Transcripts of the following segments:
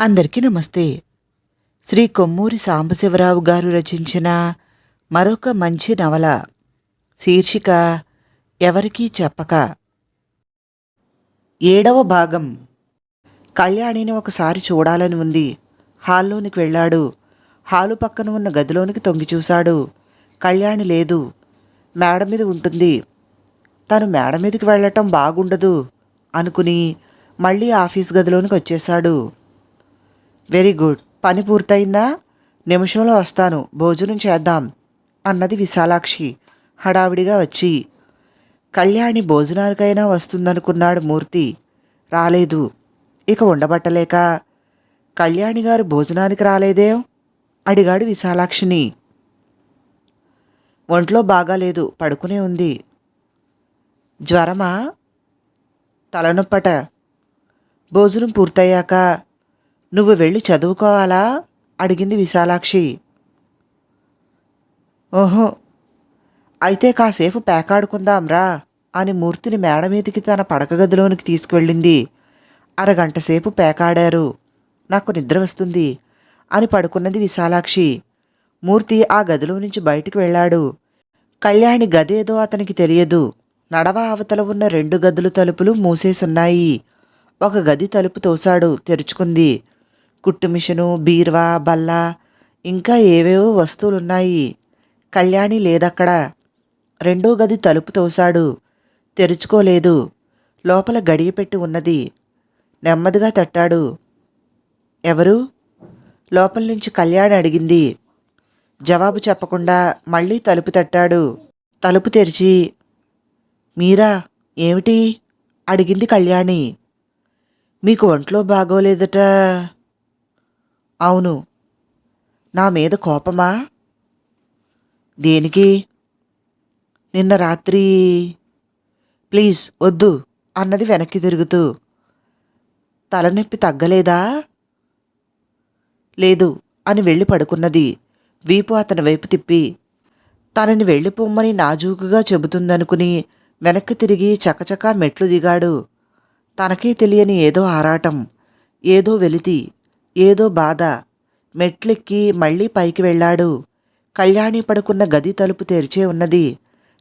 అందరికీ నమస్తే. శ్రీ కొమ్మూరి సాంబశివరావు గారు రచించిన మరొక మంచి నవల శీర్షిక ఎవరికీ చెప్పక. ఏడవ భాగం. కళ్యాణిని ఒకసారి చూడాలని ఉంది. హాల్లోనికి వెళ్ళాడు. హాలు పక్కన ఉన్న గదిలోనికి తొంగి చూశాడు. కళ్యాణి లేదు. మేడ మీద ఉంటుంది. తను మేడ మీదకి వెళ్ళటం బాగుండదు అనుకుని మళ్ళీ ఆఫీస్ గదిలోనికి వచ్చేశాడు. Very good. పని పూర్తయిందా? నిమిషంలో వస్తాను. భోజనం చేద్దాం అన్నది విశాలాక్షి. హడావిడిగా వచ్చి కళ్యాణి భోజనానికైనా వస్తుందనుకున్నాడు మూర్తి. రాలేదు. ఇక ఉండబట్టలేక కళ్యాణి గారు భోజనానికి రాలేదేం? అడిగాడు విశాలాక్షిని. ఒంట్లో బాగాలేదు. పడుకునే ఉంది. జ్వరమా? తలనొప్పట. భోజనం పూర్తయ్యాక నువ్వు వెళ్ళి చదువుకోవాలా? అడిగింది విశాలాక్షి. ఓహో అయితే కాసేపు పేకాడుకుందాంరా అని మూర్తిని మేడ మీదికి తన పడక గదిలోనికి తీసుకువెళ్ళింది అరగంట సేపు పేకాడారు. నాకు నిద్ర వస్తుంది అని పడుకున్నది విశాలాక్షి. మూర్తి ఆ గదిలో నుంచి బయటికి వెళ్ళాడు. కళ్యాణి గదేదో అతనికి తెలియదు. నడవ అవతల ఉన్న రెండు గదులు తలుపులు మూసేసున్నాయి. ఒక గది తలుపు తోశాడు తెరుచుకుంది. కుట్టు మిషను బీర్వా బల్ల ఇంకా ఏవేవో వస్తువులున్నాయి. కళ్యాణి లేదక్కడ. రెండో గది తలుపు తోశాడు. తెరుచుకోలేదు. లోపల గడియపెట్టి ఉన్నది. నెమ్మదిగా తట్టాడు. ఎవరు? లోపల నుంచి కళ్యాణి అడిగింది. జవాబు చెప్పకుండా మళ్ళీ తలుపు తట్టాడు. తలుపు తెరిచి మీరా? ఏమిటి? అడిగింది కళ్యాణి. మీకు ఒంట్లో బాగోలేదట. అవును. నా మీద కోపమా? దేనికి? నిన్న రాత్రి ప్లీజ్ వద్దు అన్నది వెనక్కి తిరుగుతూ. తలనొప్పి తగ్గలేదా? లేదు అని వెళ్ళి పడుకున్నది. వీపు అతని వైపు తిప్పి తనని వెళ్ళిపోమ్మని నాజూకుగా చెబుతుందనుకుని వెనక్కి తిరిగి చకచకా మెట్లు దిగాడు. తనకే తెలియని ఏదో ఆరాటం ఏదో వెలితి. ఏదో బాధ. మెట్లెక్కి మళ్ళీ పైకి వెళ్ళాడు. కళ్యాణి పడుకున్న గది తలుపు తెరిచే ఉన్నది.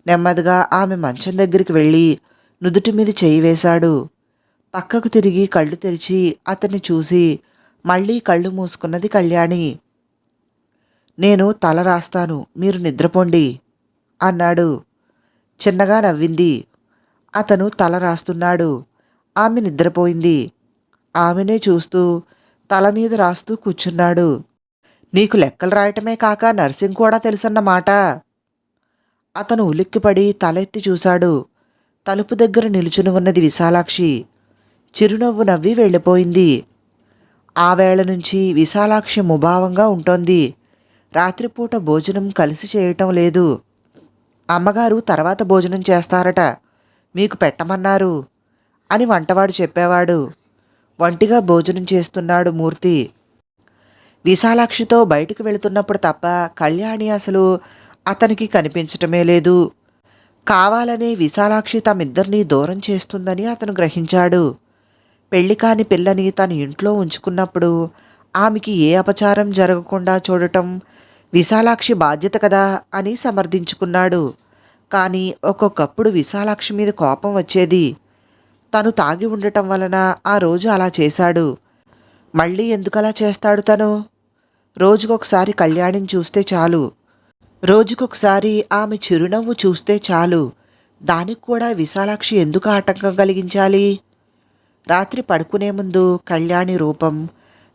నెమ్మదిగా ఆమె మంచం దగ్గరికి వెళ్ళి నుదుటి మీద చేయి వేశాడు. పక్కకు తిరిగి కళ్ళు తెరిచి అతన్ని చూసి మళ్ళీ కళ్ళు మూసుకున్నది కళ్యాణి. నేను తల రాస్తాను. మీరు నిద్రపోండి అన్నాడు. చిన్నగా నవ్వింది. అతను తల రాస్తున్నాడు. ఆమె నిద్రపోయింది. ఆమెనే చూస్తూ తల మీద రాస్తూ కూర్చున్నాడు. నీకు లెక్కలు రాయటమే కాక నర్సింగ్ కూడా తెలుసన్నమాట. అతను ఉలిక్కిపడి తలెత్తి చూశాడు. తలుపు దగ్గర నిలుచుని ఉన్నది విశాలాక్షి. చిరునవ్వు నవ్వి వెళ్ళిపోయింది. ఆ వేళ నుంచి విశాలాక్షి ముభావంగా ఉంటోంది. రాత్రిపూట భోజనం కలిసి చేయటం లేదు. అమ్మగారు తర్వాత భోజనం చేస్తారట. మీకు పెట్టమన్నారు అని వంటవాడు చెప్పేవాడు. ఒంటిగా భోజనం చేస్తున్నాడు మూర్తి. విశాలాక్షితో బయటకు వెళుతున్నప్పుడు తప్ప కళ్యాణి అసలు అతనికి కనిపించటమే లేదు. కావాలని విశాలాక్షి తమిద్దరినీ దూరం చేస్తుందని అతను గ్రహించాడు. పెళ్ళి కాని పిల్లని తన ఇంట్లో ఉంచుకున్నప్పుడు ఆమెకి ఏ అపచారం జరగకుండా చూడటం విశాలాక్షి బాధ్యత కదా అని సమర్థించుకున్నాడు. కానీ ఒక్కొక్కప్పుడు విశాలాక్షి మీద కోపం వచ్చేది. తను తాగి ఉండటం వలన ఆ రోజు అలా చేశాడు. మళ్ళీ ఎందుకలా చేస్తాడు తను? రోజుకొకసారి కళ్యాణిని చూస్తే చాలు. రోజుకొకసారి ఆమె చిరునవ్వు చూస్తే చాలు. దానికి కూడా విశాలాక్షి ఎందుకు ఆటంకం కలిగించాలి? రాత్రి పడుకునే ముందు కళ్యాణి రూపం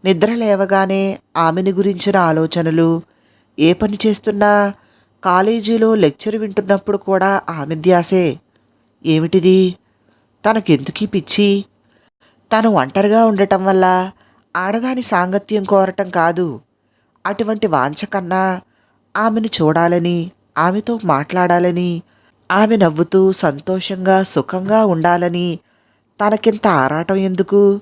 నిద్ర లేవగానే ఆమెని గురించిన ఆలోచనలు ఏ పని చేస్తున్నా కాలేజీలో లెక్చర్ వింటున్నప్పుడు కూడా ఆమె ధ్యాసే. ఏమిటిది? తనకెందుకీ పిచ్చి తను ఒంటరిగా ఉండటం వల్ల ఆడదాని సాంగత్యం కోరటం కాదు. అటువంటి వాంఛ కన్నా ఆమెను చూడాలని ఆమెతో మాట్లాడాలని ఆమె నవ్వుతూ సంతోషంగా సుఖంగా ఉండాలని తనకింత ఆరాటం ఎందుకు?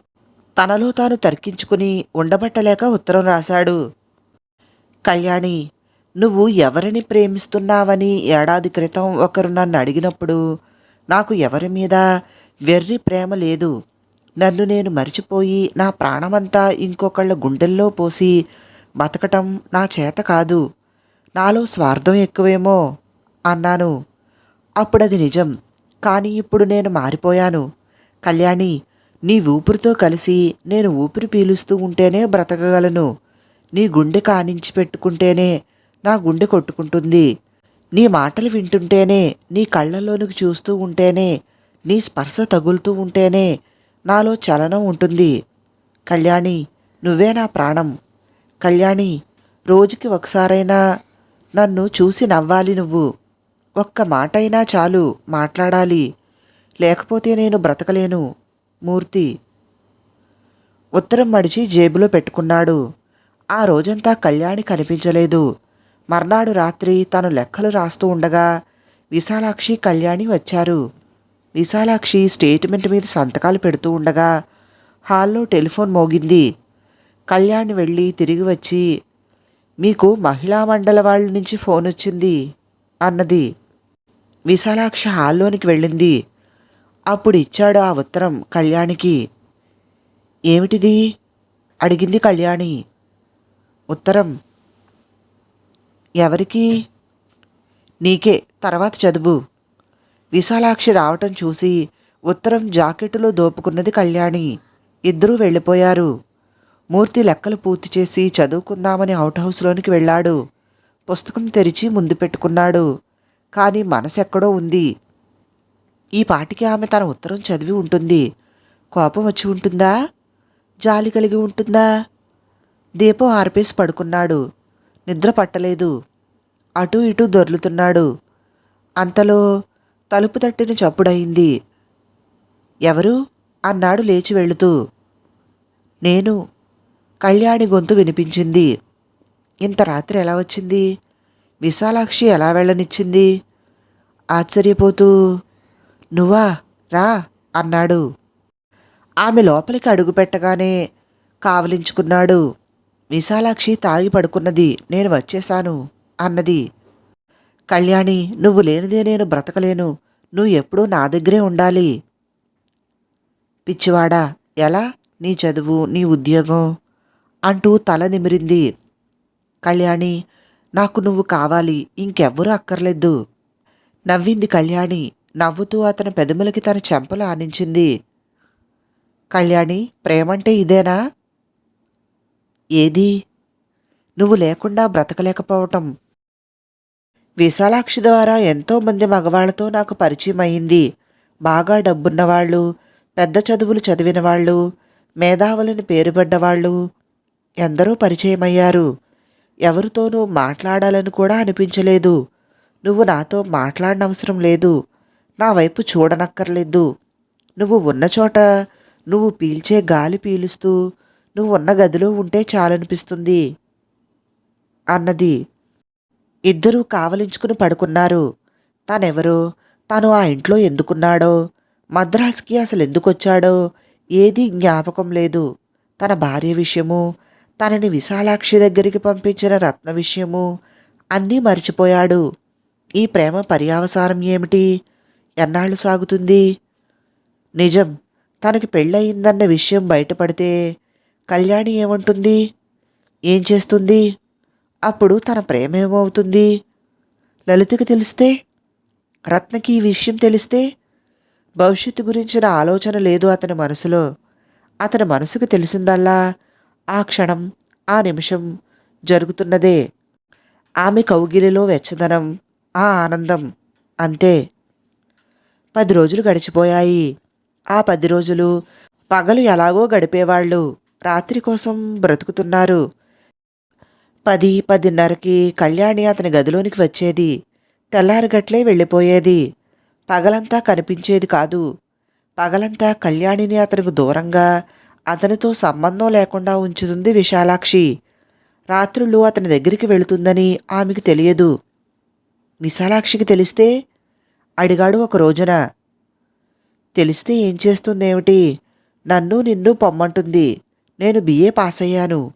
తనలో తాను తర్కించుకుని ఉండబట్టలేక ఉత్తరం రాశాడు. కళ్యాణి నువ్వు ఎవరిని ప్రేమిస్తున్నావని ఏడాది క్రితం ఒకరు నన్ను అడిగినప్పుడు నాకు ఎవరి మీద వెర్రి ప్రేమ లేదు. నన్ను నేను మరిచిపోయి నా ప్రాణమంతా ఇంకొకళ్ళ గుండెల్లో పోసి బతకటం నా చేత కాదు. నాలో స్వార్థం ఎక్కువేమో అన్నాను. అప్పుడది నిజం. కానీ ఇప్పుడు నేను మారిపోయాను. కళ్యాణి నీ ఊపిరితో కలిసి నేను ఊపిరి పీలుస్తూ ఉంటేనే బ్రతకగలను. నీ గుండె కానించి పెట్టుకుంటేనే నా గుండె కొట్టుకుంటుంది. నీ మాటలు వింటుంటేనే నీ కళ్ళలోనికి చూస్తూ ఉంటేనే నీ స్పర్శ తగులుతూ ఉంటేనే నాలో చలనం ఉంటుంది. కళ్యాణి నువ్వే నా ప్రాణం. కళ్యాణి రోజుకి ఒకసారైనా నన్ను చూసి నవ్వాలి నువ్వు. ఒక్క మాటైనా చాలు మాట్లాడాలి. లేకపోతే నేను బ్రతకలేను. మూర్తి. ఉత్తరం మడిచి జేబులో పెట్టుకున్నాడు. ఆ రోజంతా కళ్యాణి కనిపించలేదు. మర్నాడు రాత్రి తను లెక్కలు రాస్తూ ఉండగా విశాలాక్షి కళ్యాణి వచ్చారు. విశాలాక్షి స్టేట్మెంట్ మీద సంతకాలు పెడుతూ ఉండగా హాల్లో టెలిఫోన్ మోగింది. కళ్యాణ్ వెళ్ళి తిరిగి వచ్చి మీకు మహిళా మండల వాళ్ళ నుంచి ఫోన్ వచ్చింది అన్నది. విశాలాక్షి హాల్లోనికి వెళ్ళింది. అప్పుడు ఇచ్చాడు ఆ ఉత్తరం కళ్యాణికి. ఏమిటిది? అడిగింది కళ్యాణి. ఉత్తరం. ఎవరికి? నీకే తర్వాత చదువు. విశాలాక్షి రావటం చూసి ఉత్తరం జాకెట్టులో దోపుకున్నది కళ్యాణి. ఇద్దరూ వెళ్ళిపోయారు. మూర్తి లెక్కలు పూర్తి చేసి చదువుకుందామని అవుట్ హౌస్లోనికి వెళ్ళాడు. పుస్తకం తెరిచి ముందు పెట్టుకున్నాడు. కానీ మనసెక్కడో ఉంది. ఈ పాటికి ఆమె తన ఉత్తరం చదివి ఉంటుంది. కోపం వచ్చి ఉంటుందా? జాలి కలిగి ఉంటుందా? దీపం ఆర్పేసి పడుకున్నాడు. నిద్ర పట్టలేదు. అటూ ఇటూ దొర్లుతున్నాడు. అంతలో తలుపు తట్టిన చప్పుడయింది. ఎవరు? అన్నాడు లేచి వెళుతూ. నేను కళ్యాణి గొంతు వినిపించింది. ఇంత రాత్రి ఎలా వచ్చింది? విశాలాక్షి ఎలా వెళ్ళనిచ్చింది? ఆశ్చర్యపోతూ నువ్వా? రా అన్నాడు. ఆమె లోపలికి అడుగు పెట్టగానే కావలించుకున్నాడు. విశాలాక్షి తాగి పడుకున్నది నేను వచ్చేశాను అన్నది. కళ్యాణి నువ్వు లేనిదే నేను బ్రతకలేను. నువ్వు ఎప్పుడూ నా దగ్గరే ఉండాలి. పిచ్చివాడా ఎలా? నీ చదువు నీ ఉద్యోగం? అంటూ తల నిమిరింది. కళ్యాణి నాకు నువ్వు కావాలి ఇంకెవ్వరూ అక్కర్లేదు. నవ్వింది కళ్యాణి నవ్వుతూ అతని పెదములకి తన చెంపలు ఆనించింది. కళ్యాణి ప్రేమంటే ఇదేనా? ఏది? నువ్వు లేకుండా బ్రతకలేకపోవటం. విశాలాక్షి ద్వారా ఎంతోమంది మగవాళ్ళతో నాకు పరిచయం అయింది. బాగా డబ్బున్నవాళ్ళు పెద్ద చదువులు చదివిన వాళ్ళు మేధావులని పేరుపడ్డవాళ్ళు ఎందరో పరిచయమయ్యారు. ఎవరితోనూ మాట్లాడాలని కూడా అనిపించలేదు. నువ్వు నాతో మాట్లాడనవసరం లేదు. నా వైపు చూడనక్కర్లేదు. నువ్వు ఉన్న చోట నువ్వు పీల్చే గాలి పీలుస్తూ నువ్వు ఉన్న గదిలో ఉంటే చాలనిపిస్తుంది అన్నది. ఇద్దరూ కావలించుకుని పడుకున్నారు. తనెవరో? తను ఆ ఇంట్లో ఎందుకున్నాడో? మద్రాస్కి అసలు ఎందుకొచ్చాడో? ఏదీ జ్ఞాపకం లేదు. తన భార్య విషయము తనని విశాలాక్షి దగ్గరికి పంపించిన రత్న విషయము అన్నీ మర్చిపోయాడు. ఈ ప్రేమ పర్యావసానం ఏమిటి? ఎన్నాళ్ళు సాగుతుంది? నిజం తనకి పెళ్ళయిందన్న విషయం బయటపడితే కళ్యాణి ఏమంటుంది? ఏం చేస్తుంది? అప్పుడు తన ప్రేమ ఏమవుతుంది లలితకి తెలిస్తే? రత్నకి ఈ విషయం తెలిస్తే? భవిష్యత్తు గురించిన ఆలోచన లేదు అతని మనసులో. అతని మనసుకు తెలిసిందల్లా ఆ క్షణం ఆ నిమిషం జరుగుతున్నదే. ఆమె కౌగిలిలో వెచ్చదనం ఆ ఆనందం అంతే. పది రోజులు గడిచిపోయాయి. ఆ పది రోజులు పగలు ఎలాగో గడిపేవాళ్ళు. రాత్రి కోసం బ్రతుకుతున్నారు. పది పదిన్నరకి కళ్యాణి అతని గదిలోనికి వచ్చేది. తెల్లారగట్లే వెళ్ళిపోయేది. పగలంతా కనిపించేది కాదు. పగలంతా కళ్యాణిని అతనికి దూరంగా అతనితో సంబంధం లేకుండా ఉంచుతుంది విశాలాక్షి. రాత్రులు అతని దగ్గరికి వెళుతుందని ఆమెకు తెలియదు. విశాలాక్షికి తెలిస్తే? అడిగాడు ఒక రోజున. తెలిస్తే ఏం చేస్తుందేమిటి? నన్ను నిన్ను పొమ్మంటుంది. నేను బిఏ పాస్ అయ్యాను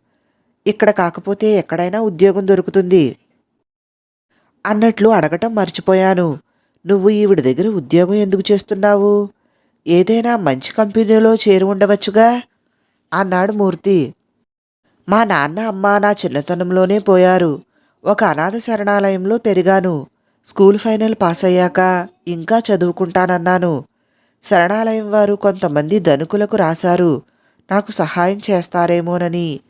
ఇక్కడ కాకపోతే ఎక్కడైనా ఉద్యోగం దొరుకుతుంది. అన్నట్లు అడగటం మర్చిపోయాను. నువ్వు ఈవిడ దగ్గర ఉద్యోగం ఎందుకు చేస్తున్నావు? ఏదైనా మంచి కంపెనీలో చేరి ఉండవచ్చుగా? అన్నాడు మూర్తి. మా నాన్న అమ్మ నా చిన్నతనంలోనే పోయారు. ఒక అనాథ శరణాలయంలో పెరిగాను. స్కూల్ ఫైనల్ పాస్ అయ్యాక ఇంకా చదువుకుంటానన్నాను. శరణాలయం వారు కొంతమంది ధనుకులకు రాశారు. నాకు సహాయం చేస్తారేమోనని.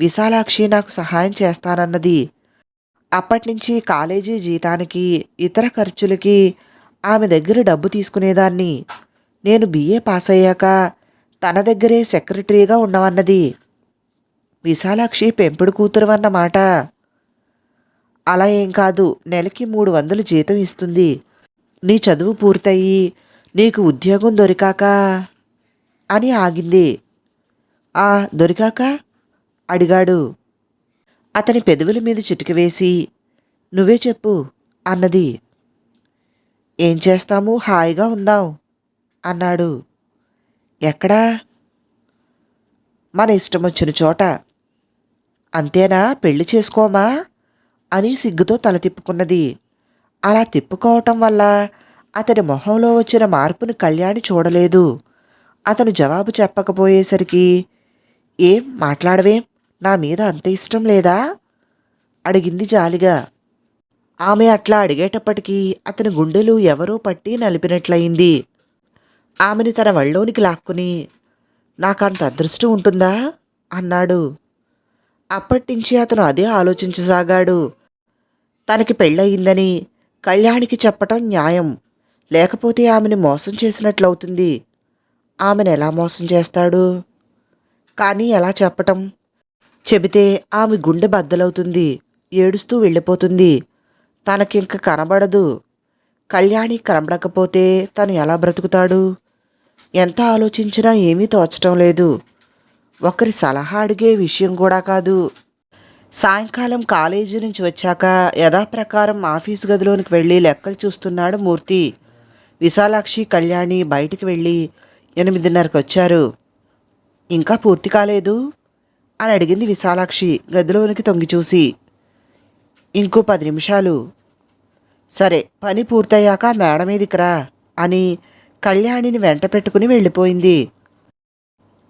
విశాలాక్షి నాకు సహాయం చేస్తానన్నది. అప్పటినుంచి కాలేజీ జీతానికి ఇతర ఖర్చులకి ఆమె దగ్గర డబ్బు తీసుకునేదాన్ని. నేను బిఏ పాస్ అయ్యాక తన దగ్గరే సెక్రటరీగా ఉండవన్నది విశాలాక్షి పెంపుడు కూతురు అన్నమాట అలా ఏం కాదు నెలకి మూడు వందలు జీతం ఇస్తుంది. నీ చదువు పూర్తయి నీకు ఉద్యోగం దొరికాక అని ఆగింది. ఆ దొరికాక? అడిగాడు. అతని పెదవుల మీద చిటిక వేసి నువ్వే చెప్పు అన్నది. ఏం చేస్తాము? హాయిగా ఉందాం అన్నాడు. ఎక్కడా? మన ఇష్టం వచ్చిన చోట. అంతేనా? పెళ్ళి చేసుకోమా? అని సిగ్గుతో తల తిప్పుకున్నది. అలా తిప్పుకోవటం వల్ల అతడి మొహంలో వచ్చిన మార్పును కళ్యాణి చూడలేదు. అతను జవాబు చెప్పకపోయేసరికి ఏం మాట్లాడవేం? నా మీద అంత ఇష్టం లేదా? అడిగింది జాలిగా. ఆమె అట్లా అడిగేటప్పటికీ అతని గుండెలు ఎవరో పట్టి నలిపినట్లయింది. ఆమెని తన వళ్ళోనికి లాక్కుని నాకంత అదృష్టం ఉంటుందా? అన్నాడు. అప్పటినుంచి అతను అదే ఆలోచించసాగాడు. తనకి పెళ్ళయిందని కళ్యాణికి చెప్పటం న్యాయం. లేకపోతే ఆమెను మోసం చేసినట్లవుతుంది. ఆమెను ఎలా మోసం చేస్తాడు? కానీ ఎలా చెప్పటం? చెబితే ఆమె గుండె బద్దలవుతుంది ఏడుస్తూ వెళ్ళిపోతుంది. తనకింక కనబడదు. కళ్యాణి కనబడకపోతే తను ఎలా బ్రతుకుతాడు? ఎంత ఆలోచించినా ఏమీ తోచటం లేదు. ఒకరి సలహా అడిగే విషయం కూడా కాదు. సాయంకాలం కాలేజీ నుంచి వచ్చాక యథాప్రకారం ఆఫీస్ గదిలోనికి వెళ్ళి లెక్కలు చూస్తున్నాడు మూర్తి. విశాలాక్షి కళ్యాణి బయటికి వెళ్ళి ఎనిమిదిన్నరకు వచ్చారు. ఇంకా పూర్తి కాలేదు. అని అడిగింది విశాలాక్షి గదిలోనికి తొంగి చూసి. ఇంకో పది నిమిషాలు. సరే పని పూర్తయ్యాక మేడ మీదికి రా అని కళ్యాణిని వెంట పెట్టుకుని వెళ్ళిపోయింది.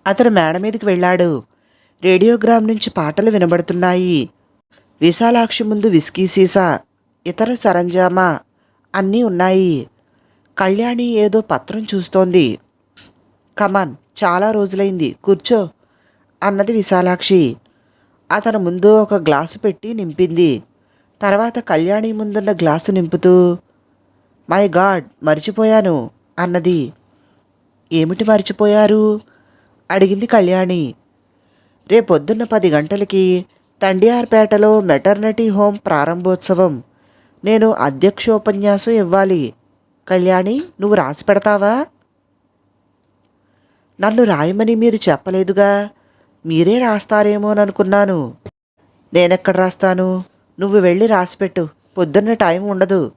అతను మేడ మీదకి వెళ్ళాడు. రేడియోగ్రామ్ నుంచి పాటలు వినబడుతున్నాయి. విశాలాక్షి ముందు విస్కీ సీసా ఇతర సరంజామా అన్నీ ఉన్నాయి. కళ్యాణి ఏదో పత్రం చూస్తోంది. కమాన్ చాలా రోజులైంది. కూర్చో. అన్నది విశాలాక్షి. అతను ముందు ఒక గ్లాసు పెట్టి నింపింది. తర్వాత కళ్యాణి ముందున్న గ్లాసు నింపుతూ మై గాడ్ మర్చిపోయాను అన్నది. ఏమిటి మర్చిపోయారు? అడిగింది కళ్యాణి. రేపొద్దున్న పది గంటలకి తండియార్పేటలో మెటర్నిటీ హోమ్ ప్రారంభోత్సవం. నేను అధ్యక్షోపన్యాసం ఇవ్వాలి. కళ్యాణి నువ్వు రాసి పెడతావా? నన్ను రాయమని మీరు చెప్పలేదుగా. మీరే రాస్తారేమోననుకున్నాను నేనెక్కడ రాస్తాను? నువ్వు వెళ్ళి రాసిపెట్టు. పొద్దున్న టైం ఉండదు.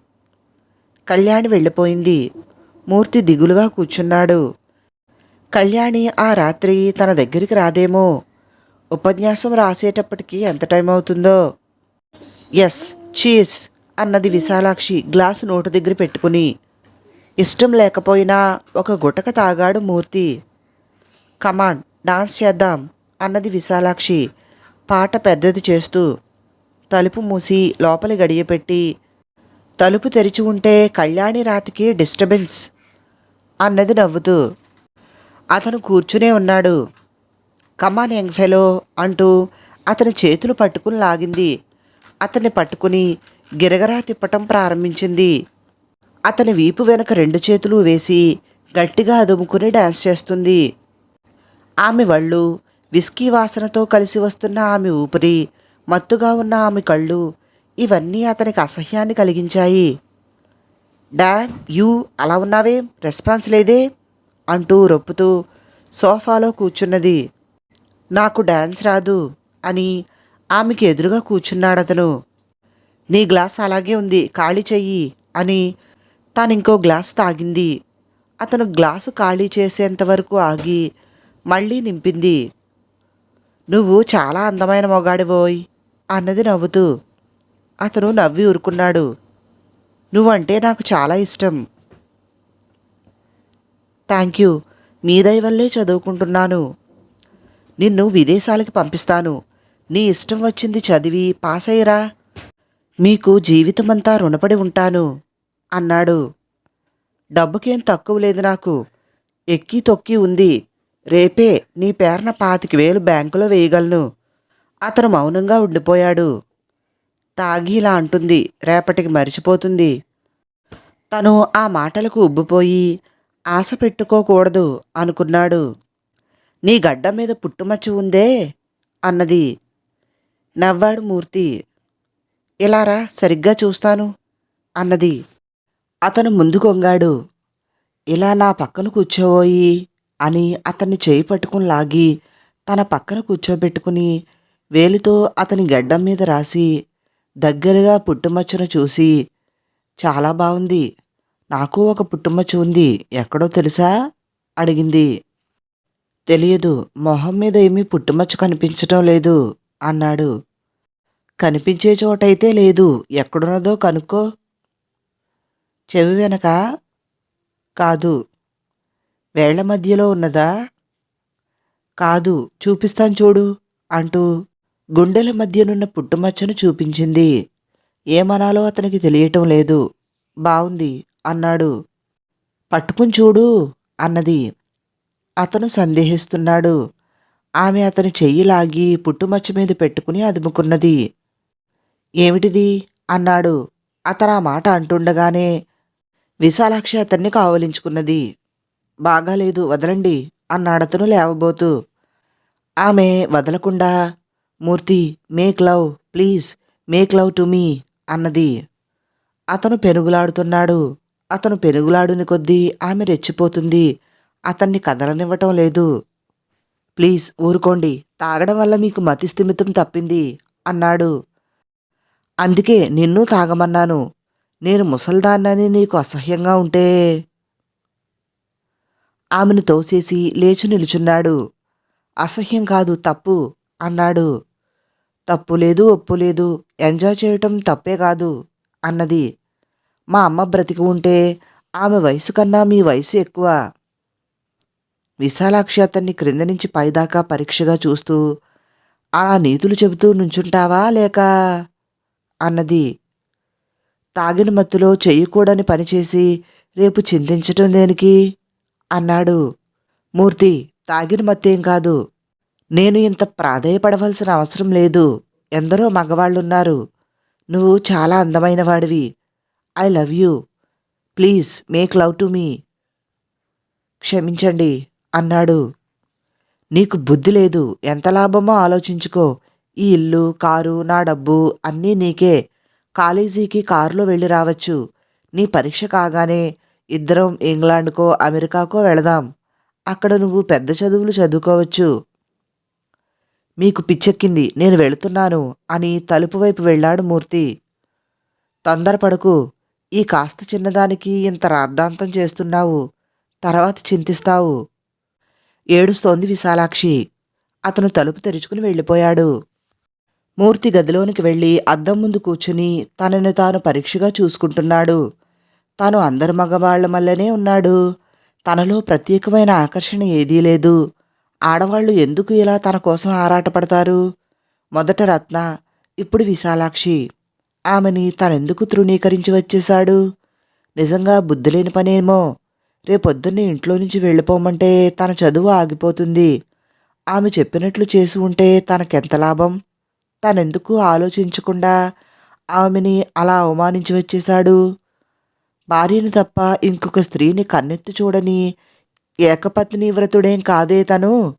కళ్యాణి వెళ్ళిపోయింది. మూర్తి దిగులుగా కూర్చున్నాడు. కళ్యాణి ఆ రాత్రి తన దగ్గరికి రాదేమో? ఉపన్యాసం రాసేటప్పటికి ఎంత టైం అవుతుందో? ఎస్ చీస్ అన్నది విశాలాక్షి గ్లాసు నోటు దగ్గర పెట్టుకుని. ఇష్టం లేకపోయినా ఒక గుటక తాగాడు మూర్తి. కమాన్ డాన్స్ చేద్దాం. అన్నది విశాలాక్షి. పాట పెద్దది చేస్తూ తలుపు మూసి లోపలి గడియపెట్టి తలుపు తెరిచి ఉంటే కళ్యాణి రాతికి డిస్టర్బెన్స్ అన్నది నవ్వుతూ అతను కూర్చునే ఉన్నాడు. కమాన్ యంగ్ ఫెలో అంటూ అతని చేతులు పట్టుకుని లాగింది. అతన్ని పట్టుకుని గిరగరా తిప్పటం ప్రారంభించింది. అతని వీపు వెనక రెండు చేతులు వేసి గట్టిగా అదుముకుని డాన్స్ చేస్తుంది. ఆమె వళ్ళు విస్కీ వాసనతో కలిసి వస్తున్న ఆమె ఊపిరి మత్తుగా ఉన్న ఆమె కళ్ళు ఇవన్నీ అతనికి అసహ్యాన్ని కలిగించాయి. డామ్ యూ అలా ఉన్నావే? రెస్పాన్స్ లేదే? అంటూ రొప్పుతూ సోఫాలో కూర్చున్నది. నాకు డ్యాన్స్ రాదు అని ఆమెకి ఎదురుగా కూర్చున్నాడతను. నీ గ్లాస్ అలాగే ఉంది ఖాళీ చెయ్యి అని తాను ఇంకో గ్లాస్ తాగింది. అతను గ్లాసు ఖాళీ చేసేంత వరకు ఆగి మళ్ళీ నింపింది. నువ్వు చాలా అందమైన మొగాడివోయ్ అన్నది నవ్వుతూ అతను నవ్వి ఊరుకున్నాడు. నువ్వంటే నాకు చాలా ఇష్టం. Thank you. మీ వల్లే చదువుకుంటున్నాను. నిన్ను విదేశాలకి పంపిస్తాను. నీ ఇష్టం వచ్చింది చదివి పాస్ అయ్యరా. మీకు జీవితమంతా రుణపడి ఉంటాను అన్నాడు. డబ్బుకేం తక్కువ లేదు నాకు. ఎక్కి తొక్కి ఉంది. రేపే నీ పేరున పాతిక వేలు బ్యాంకులో వేయగలను. అతను మౌనంగా ఉండిపోయాడు. తాగిలా అంటుంది రేపటికి మరిచిపోతుంది. తను ఆ మాటలకు ఉబ్బిపోయి ఆశ పెట్టుకోకూడదు అనుకున్నాడు. నీ గడ్డ మీద పుట్టుమచ్చ ఉందే? అన్నది. నవ్వాడు మూర్తి. ఇలారా సరిగ్గా చూస్తాను అన్నది. అతను ముందు కొంగాడు. ఇలా నా పక్కన కూర్చోబోయి అని అతన్ని చేయి పట్టుకుని లాగి తన పక్కన కూర్చోబెట్టుకుని వేలితో అతని గడ్డం మీద రాసి దగ్గరగా పుట్టుమచ్చను చూసి చాలా బాగుంది నాకు ఒక పుట్టుమచ్చ ఉంది. ఎక్కడో తెలుసా? అడిగింది. తెలియదు. మొహం మీద ఏమీ పుట్టుమచ్చ కనిపించటం లేదు అన్నాడు. కనిపించే చోటైతే లేదు. ఎక్కడున్నదో కనుక్కో. చెవి వెనక కాదు. వేళ్ళ మధ్యలో ఉన్నదా? కాదు చూపిస్తాను చూడు అంటూ గుండెల మధ్యనున్న పుట్టుమచ్చను చూపించింది. ఏమనాలో అతనికి తెలియటం లేదు. బావుంది అన్నాడు. పట్టుకుని చూడు అన్నది. అతను సందేహిస్తున్నాడు. ఆమె అతని చెయ్యి లాగి పుట్టుమచ్చ మీద పెట్టుకుని అదుముకున్నది. ఏమిటిది? అన్నాడు. అతను ఆ మాట అంటుండగానే విశాలాక్షి అతన్ని కావలించుకున్నది. బాగాలేదు వదలండి అన్నాడతను లేవబోతూ. ఆమె వదలకుండా Murthy make love please make love to me అన్నది. అతను పెనుగులాడుతున్నాడు. అతను పెనుగులాడుని కొద్దీ ఆమె రెచ్చిపోతుంది. అతన్ని కదలనివ్వటం లేదు. ప్లీజ్ ఊరుకోండి తాగడం వల్ల మీకు మతి స్థిమితం తప్పింది అన్నాడు. అందుకే నిన్ను తాగమన్నాను. నేను ముసల్దాన్నని నీకు అసహ్యంగా ఉంటే ఆమెను తోసేసి లేచి నిలుచున్నాడు. అసహ్యం కాదు తప్పు అన్నాడు. తప్పు లేదు ఒప్పు లేదు ఎంజాయ్ చేయటం తప్పే కాదు అన్నది. మా అమ్మ బ్రతికి ఉంటే ఆమె వయసు కన్నా మీ వయసు ఎక్కువ. విశాలాక్షి అతన్ని క్రింద నుంచి పైదాకా పరీక్షగా చూస్తూ అలా నీతులు చెబుతూ నుంచుంటావా లేక? అన్నది. తాగిన మత్తులో చెయ్యకూడని పనిచేసి రేపు చింతించటం దేనికి? అన్నాడు. మూర్తి తాగిన మత్తేం కాదు. నేను ఇంత ప్రాధేయపడవలసిన అవసరం లేదు. ఎందరో మగవాళ్ళున్నారు. నువ్వు చాలా అందమైన వాడివి. I love you. Please make love to me. క్షమించండి అన్నాడు. నీకు బుద్ధి లేదు. ఎంత లాభమో ఆలోచించుకో. ఈ ఇల్లు కారు నా డబ్బు అన్నీ నీకే. కాలేజీకి కారులో వెళ్ళి రావచ్చు. నీ పరీక్ష కాగానే ఇద్దరం ఇంగ్లాండ్కో అమెరికాకో వెళదాం. అక్కడ నువ్వు పెద్ద చదువులు చదువుకోవచ్చు. మీకు పిచ్చెక్కింది నేను వెళుతున్నాను అని తలుపు వైపు వెళ్ళాడు మూర్తి. తొందరపడకు ఈ కాస్త చిన్నదానికి ఇంత రాద్ధాంతం చేస్తున్నావు తర్వాత చింతిస్తావు. ఏడుస్తోంది విశాలాక్షి. అతను తలుపు తెరుచుకుని వెళ్ళిపోయాడు. మూర్తి గదిలోనికి వెళ్ళి అద్దం ముందు కూర్చుని తనని తాను పరీక్షగా చూసుకుంటున్నాడు. తాను అందరి మగవాళ్ళ మల్లనే ఉన్నాడు. తనలో ప్రత్యేకమైన ఆకర్షణ ఏదీ లేదు. ఆడవాళ్ళు ఎందుకు ఇలా తన కోసం ఆరాటపడతారు? మొదట రత్న ఇప్పుడు విశాలాక్షి. ఆమెని తనెందుకు తృణీకరించి వచ్చేశాడు నిజంగా బుద్ధిలేని పనేమో. రేపొద్దున్నే ఇంట్లో నుంచి వెళ్ళిపోమంటే తన చదువు ఆగిపోతుంది. ఆమె చెప్పినట్లు చేసి ఉంటే తనకెంత లాభం? తనెందుకు ఆలోచించకుండా ఆమెని అలా అవమానించి వచ్చేశాడు భార్యను తప్ప ఇంకొక స్త్రీని కన్నెత్తి చూడని ఏకపత్ని వ్రతుడేం కాదే తను.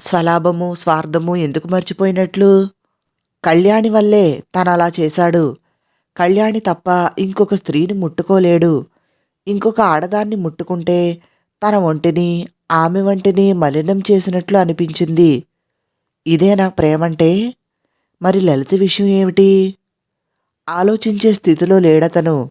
స్వలాభము స్వార్థము ఎందుకు మర్చిపోయినట్లు? కళ్యాణి వల్లే తను అలా చేశాడు. కళ్యాణి తప్ప ఇంకొక స్త్రీని ముట్టుకోలేడు. ఇంకొక ఆడదాన్ని ముట్టుకుంటే తన ఒంటిని ఆమె వంటిని మలినం చేసినట్లు అనిపించింది. ఇదే నా ప్రేమంటే? మరి లలిత విషయం ఏమిటి? ఆలోచించే స్థితిలో లేడతను.